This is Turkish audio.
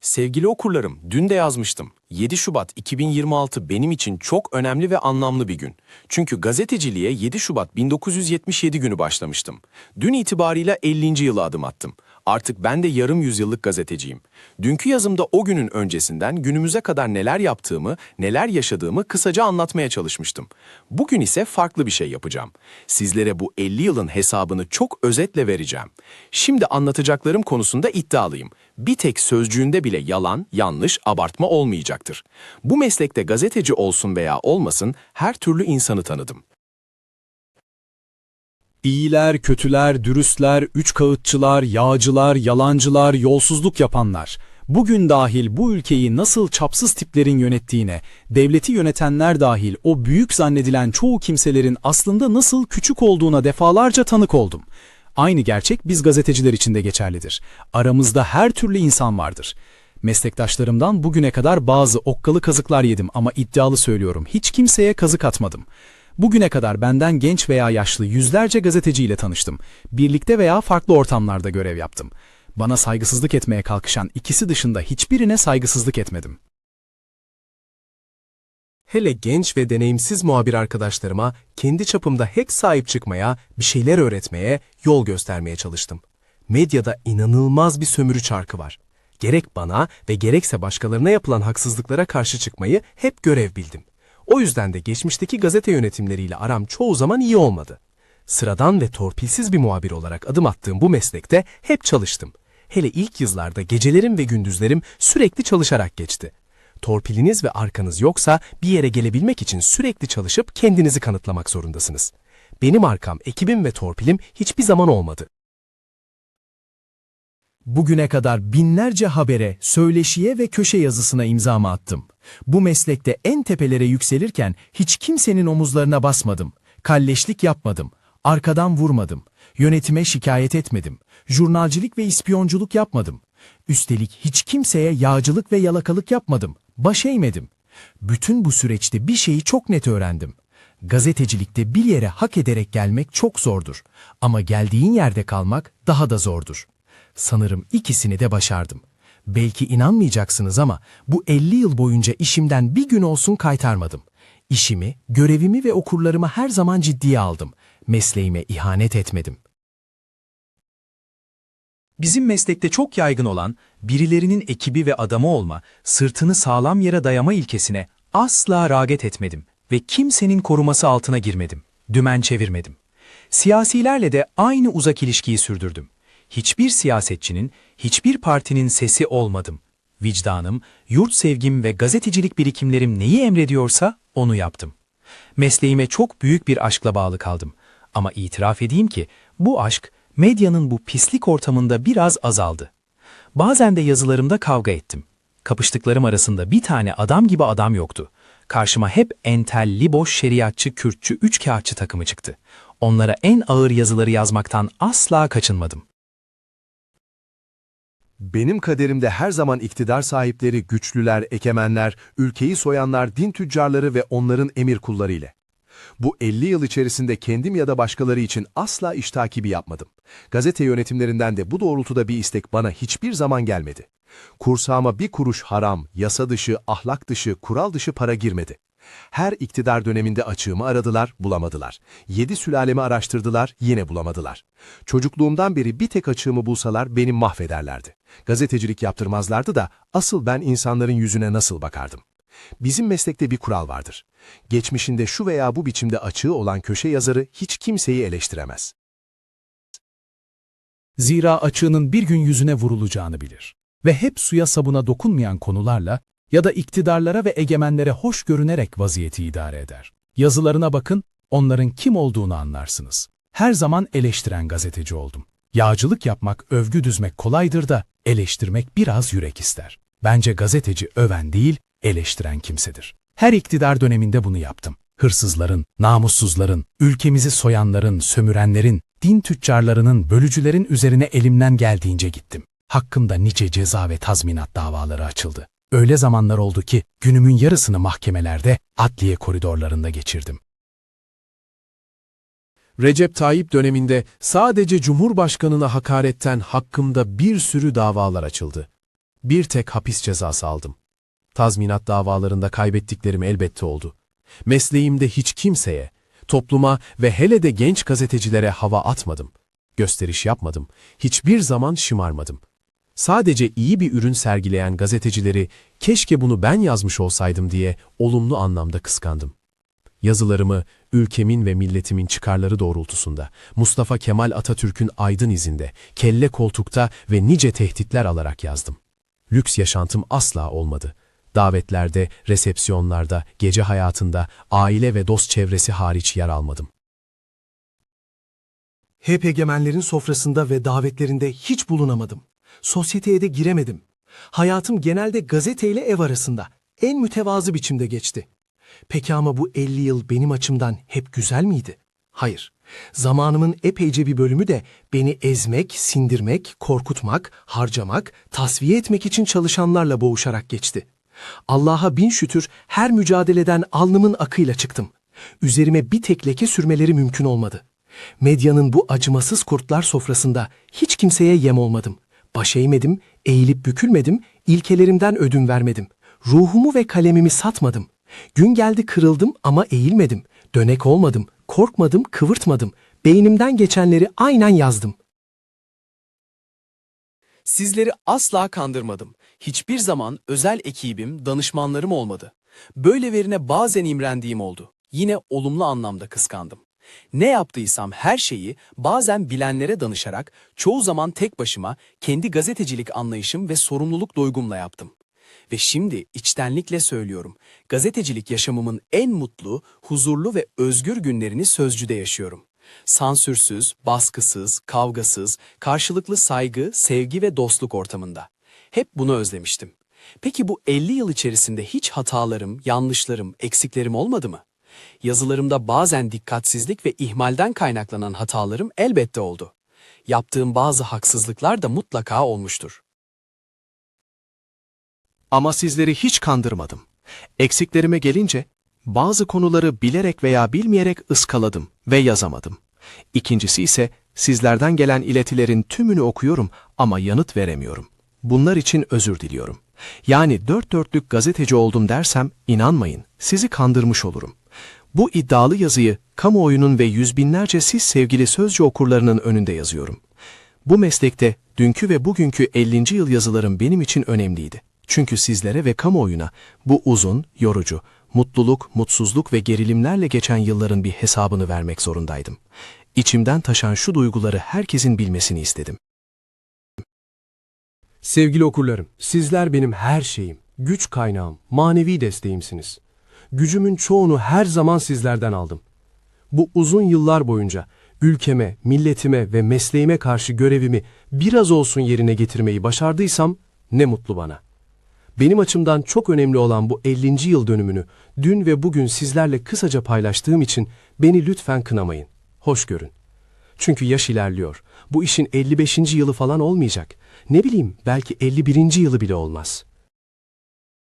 Sevgili okurlarım, dün de yazmıştım. 7 Şubat 2026 benim için çok önemli ve anlamlı bir gün. Çünkü gazeteciliğe 7 Şubat 1977 günü başlamıştım. Dün itibarıyla 50. yıla adım attım. Artık ben de yarım yüzyıllık gazeteciyim. Dünkü yazımda o günün öncesinden günümüze kadar neler yaptığımı, neler yaşadığımı kısaca anlatmaya çalışmıştım. Bugün ise farklı bir şey yapacağım. Sizlere bu 50 yılın hesabını çok özetle vereceğim. Şimdi anlatacaklarım konusunda iddialıyım. Bir tek sözcüğünde bile yalan, yanlış, abartma olmayacaktır. Bu meslekte gazeteci olsun veya olmasın her türlü insanı tanıdım. İyiler, kötüler, dürüstler, üç kağıtçılar, yağcılar, yalancılar, yolsuzluk yapanlar. Bugün dahil bu ülkeyi nasıl çapsız tiplerin yönettiğine, devleti yönetenler dahil o büyük zannedilen çoğu kimselerin aslında nasıl küçük olduğuna defalarca tanık oldum. Aynı gerçek biz gazeteciler için de geçerlidir. Aramızda her türlü insan vardır. Meslektaşlarımdan bugüne kadar bazı okkalı kazıklar yedim ama iddialı söylüyorum hiç kimseye kazık atmadım. Bugüne kadar benden genç veya yaşlı yüzlerce gazeteciyle tanıştım. Birlikte veya farklı ortamlarda görev yaptım. Bana saygısızlık etmeye kalkışan ikisi dışında hiçbirine saygısızlık etmedim. Hele genç ve deneyimsiz muhabir arkadaşlarıma kendi çapımda hep sahip çıkmaya, bir şeyler öğretmeye, yol göstermeye çalıştım. Medyada inanılmaz bir sömürü çarkı var. Gerek bana ve gerekse başkalarına yapılan haksızlıklara karşı çıkmayı hep görev bildim. O yüzden de geçmişteki gazete yönetimleriyle aram çoğu zaman iyi olmadı. Sıradan ve torpilsiz bir muhabir olarak adım attığım bu meslekte hep çalıştım. Hele ilk yıllarda gecelerim ve gündüzlerim sürekli çalışarak geçti. Torpiliniz ve arkanız yoksa bir yere gelebilmek için sürekli çalışıp kendinizi kanıtlamak zorundasınız. Benim arkam, ekibim ve torpilim hiçbir zaman olmadı. Bugüne kadar binlerce habere, söyleşiye ve köşe yazısına imzamı attım. Bu meslekte en tepelere yükselirken hiç kimsenin omuzlarına basmadım. Kalleşlik yapmadım. Arkadan vurmadım. Yönetime şikayet etmedim. Jurnalcilik ve ispiyonculuk yapmadım. Üstelik hiç kimseye yağcılık ve yalakalık yapmadım. Baş eğmedim. Bütün bu süreçte bir şeyi çok net öğrendim. Gazetecilikte bir yere hak ederek gelmek çok zordur. Ama geldiğin yerde kalmak daha da zordur. Sanırım ikisini de başardım. Belki inanmayacaksınız ama bu 50 yıl boyunca işimden bir gün olsun kaytarmadım. İşimi, görevimi ve okurlarımı her zaman ciddiye aldım. Mesleğime ihanet etmedim. Bizim meslekte çok yaygın olan birilerinin ekibi ve adamı olma, sırtını sağlam yere dayama ilkesine asla rağbet etmedim ve kimsenin koruması altına girmedim. Dümen çevirmedim. Siyasilerle de aynı uzak ilişkiyi sürdürdüm. Hiçbir siyasetçinin, hiçbir partinin sesi olmadım. Vicdanım, yurt sevgim ve gazetecilik birikimlerim neyi emrediyorsa onu yaptım. Mesleğime çok büyük bir aşkla bağlı kaldım. Ama itiraf edeyim ki bu aşk medyanın bu pislik ortamında biraz azaldı. Bazen de yazılarımda kavga ettim. Kapıştıklarım arasında bir tane adam gibi adam yoktu. Karşıma hep entel, liboş, şeriatçı, kürtçü, üç kağıtçı takımı çıktı. Onlara en ağır yazıları yazmaktan asla kaçınmadım. Benim kaderimde her zaman iktidar sahipleri, güçlüler, ekemenler, ülkeyi soyanlar, din tüccarları ve onların emir kulları ile. Bu 50 yıl içerisinde kendim ya da başkaları için asla iş takibi yapmadım. Gazete yönetimlerinden de bu doğrultuda bir istek bana hiçbir zaman gelmedi. Kursağıma bir kuruş haram, yasa dışı, ahlak dışı, kural dışı para girmedi. Her iktidar döneminde açığımı aradılar, bulamadılar. Yedi sülalemi araştırdılar, yine bulamadılar. Çocukluğumdan beri bir tek açığımı bulsalar beni mahvederlerdi. Gazetecilik yaptırmazlardı da asıl ben insanların yüzüne nasıl bakardım? Bizim meslekte bir kural vardır. Geçmişinde şu veya bu biçimde açığı olan köşe yazarı hiç kimseyi eleştiremez. Zira açığının bir gün yüzüne vurulacağını bilir. Ve hep suya sabuna dokunmayan konularla ya da iktidarlara ve egemenlere hoş görünerek vaziyeti idare eder. Yazılarına bakın, onların kim olduğunu anlarsınız. Her zaman eleştiren gazeteci oldum. Yağcılık yapmak, övgü düzmek kolaydır da eleştirmek biraz yürek ister. Bence gazeteci öven değil, eleştiren kimsedir. Her iktidar döneminde bunu yaptım. Hırsızların, namussuzların, ülkemizi soyanların, sömürenlerin, din tüccarlarının, bölücülerin üzerine elimden geldiğince gittim. Hakkımda nice ceza ve tazminat davaları açıldı. Öyle zamanlar oldu ki günümün yarısını mahkemelerde, adliye koridorlarında geçirdim. Recep Tayyip döneminde sadece Cumhurbaşkanına hakaretten hakkımda bir sürü davalar açıldı. Bir tek hapis cezası aldım. Tazminat davalarında kaybettiklerim elbette oldu. Mesleğimde hiç kimseye, topluma ve hele de genç gazetecilere hava atmadım. Gösteriş yapmadım. Hiçbir zaman şımarmadım. Sadece iyi bir ürün sergileyen gazetecileri keşke bunu ben yazmış olsaydım diye olumlu anlamda kıskandım. Yazılarımı ülkemin ve milletimin çıkarları doğrultusunda, Mustafa Kemal Atatürk'ün aydın izinde, kelle koltukta ve nice tehditler alarak yazdım. Lüks yaşantım asla olmadı. Davetlerde, resepsiyonlarda, gece hayatında, aile ve dost çevresi hariç yer almadım. Hep egemenlerin sofrasında ve davetlerinde hiç bulunamadım. Sosyeteye de giremedim. Hayatım genelde gazeteyle ev arasında, en mütevazı biçimde geçti. Peki ama bu 50 yıl benim açımdan hep güzel miydi? Hayır. Zamanımın epeyce bir bölümü de beni ezmek, sindirmek, korkutmak, harcamak, tasfiye etmek için çalışanlarla boğuşarak geçti. Allah'a bin şükür her mücadeleden alnımın akıyla çıktım. Üzerime bir tek leke sürmeleri mümkün olmadı. Medyanın bu acımasız kurtlar sofrasında hiç kimseye yem olmadım. Baş eğmedim, eğilip bükülmedim, ilkelerimden ödün vermedim. Ruhumu ve kalemimi satmadım. Gün geldi kırıldım ama eğilmedim. Dönek olmadım, korkmadım, kıvırtmadım. Beynimden geçenleri aynen yazdım. Sizleri asla kandırmadım. Hiçbir zaman özel ekibim, danışmanlarım olmadı. Böyle verine bazen imrendiğim oldu. Yine olumlu anlamda kıskandım. Ne yaptıysam her şeyi bazen bilenlere danışarak, çoğu zaman tek başıma kendi gazetecilik anlayışım ve sorumluluk duygumla yaptım. Ve şimdi içtenlikle söylüyorum, gazetecilik yaşamımın en mutlu, huzurlu ve özgür günlerini Sözcü'de yaşıyorum. Sansürsüz, baskısız, kavgasız, karşılıklı saygı, sevgi ve dostluk ortamında. Hep bunu özlemiştim. Peki bu 50 yıl içerisinde hiç hatalarım, yanlışlarım, eksiklerim olmadı mı? Yazılarımda bazen dikkatsizlik ve ihmalden kaynaklanan hatalarım elbette oldu. Yaptığım bazı haksızlıklar da mutlaka olmuştur. Ama sizleri hiç kandırmadım. Eksiklerime gelince bazı konuları bilerek veya bilmeyerek ıskaladım ve yazamadım. İkincisi ise sizlerden gelen iletilerin tümünü okuyorum ama yanıt veremiyorum. Bunlar için özür diliyorum. Yani dört dörtlük gazeteci oldum dersem inanmayın, sizi kandırmış olurum. Bu iddialı yazıyı kamuoyunun ve yüz binlerce siz sevgili sözcü okurlarının önünde yazıyorum. Bu meslekte dünkü ve bugünkü 50. yıl yazılarım benim için önemliydi. Çünkü sizlere ve kamuoyuna bu uzun, yorucu, mutluluk, mutsuzluk ve gerilimlerle geçen yılların bir hesabını vermek zorundaydım. İçimden taşan şu duyguları herkesin bilmesini istedim. Sevgili okurlarım, sizler benim her şeyim, güç kaynağım, manevi desteğimsiniz. Gücümün çoğunu her zaman sizlerden aldım. Bu uzun yıllar boyunca ülkeme, milletime ve mesleğime karşı görevimi biraz olsun yerine getirmeyi başardıysam ne mutlu bana. Benim açımdan çok önemli olan bu 50. yıl dönümünü dün ve bugün sizlerle kısaca paylaştığım için beni lütfen kınamayın. Hoş görün. Çünkü yaş ilerliyor. Bu işin 55. yılı falan olmayacak. Ne bileyim belki 51. yılı bile olmaz.